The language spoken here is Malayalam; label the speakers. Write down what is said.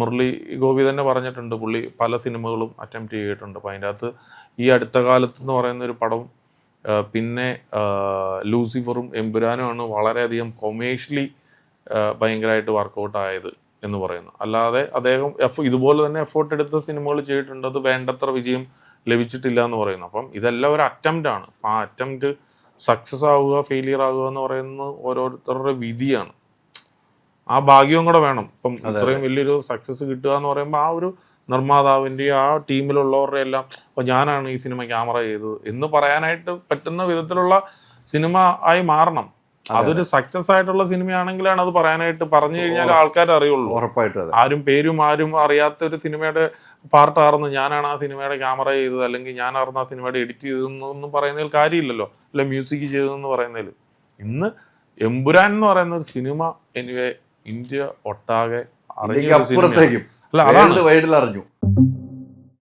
Speaker 1: മുരളി ഗോപി തന്നെ പറഞ്ഞിട്ടുണ്ട്. പുള്ളി പല സിനിമകളും അറ്റംപ്റ്റ് ചെയ്തിട്ടുണ്ട്. അപ്പം അതിന്റെ അകത്ത് ഈ അടുത്ത കാലത്ത് എന്ന് പറയുന്ന ഒരു പടം പിന്നെ ലൂസിഫറും എമ്പുരാനുമാണ് വളരെയധികം കൊമേഴ്ഷ്യലി ഭയങ്കരമായിട്ട് വർക്കൗട്ട് ആയത് എന്ന് പറയുന്നു അല്ലാതെ അദ്ദേഹം എഫ് ഇതുപോലെ തന്നെ എഫേർട്ട് എടുത്ത സിനിമകൾ ചെയ്തിട്ടുണ്ട്. അത് വേണ്ടത്ര വിജയം ലഭിച്ചിട്ടില്ല എന്ന് പറയുന്നു. അപ്പം ഇതെല്ലാം ഒരു അറ്റംപ്റ്റ് ആണ്. ആ അറ്റംപ്റ്റ് സക്സസ് ആവുക ഫെയിലിയർ ആവുക എന്ന് പറയുന്നത് ഓരോരുത്തരുടെ വിധിയാണ്. ആ ഭാഗ്യവും കൂടെ വേണം. ഇപ്പം ഇത്രയും വലിയൊരു സക്സസ് കിട്ടുക എന്ന് പറയുമ്പോൾ ആ ഒരു നിർമ്മാതാവിന്റെ ആ ടീമിലുള്ളവരുടെ എല്ലാം ഇപ്പൊ ഞാനാണ് ഈ സിനിമ ക്യാമറ ചെയ്തത് എന്ന് പറയാനായിട്ട് പറ്റുന്ന വിധത്തിലുള്ള സിനിമ ആയി മാറണം. അതൊരു സക്സസ് ആയിട്ടുള്ള സിനിമയാണെങ്കിലാണ് അത് പറയാനായിട്ട് പറഞ്ഞു കഴിഞ്ഞാൽ ആൾക്കാർ അറിയുള്ളൂ.
Speaker 2: ഉറപ്പായിട്ടും
Speaker 1: ആരും പേരും ആരും അറിയാത്ത ഒരു സിനിമയുടെ പാർട്ടാർന്ന് ഞാനാണ് ആ സിനിമയുടെ ക്യാമറ ചെയ്തത് അല്ലെങ്കിൽ ഞാനായിരുന്നു ആ സിനിമയുടെ എഡിറ്റ് ചെയ്തതെന്നൊന്നും പറയുന്നതിൽ കാര്യമില്ലല്ലോ. അല്ല മ്യൂസിക് ചെയ്തതെന്ന് പറയുന്നതിൽ. ഇന്ന് എമ്പുരാൻ എന്ന് പറയുന്ന ഒരു സിനിമ എനിവേ ഇന്ത്യ ഒട്ടാകെ അറിഞ്ഞ അല്ല അതാണ്.
Speaker 2: വൈഡിൽ അറിഞ്ഞു.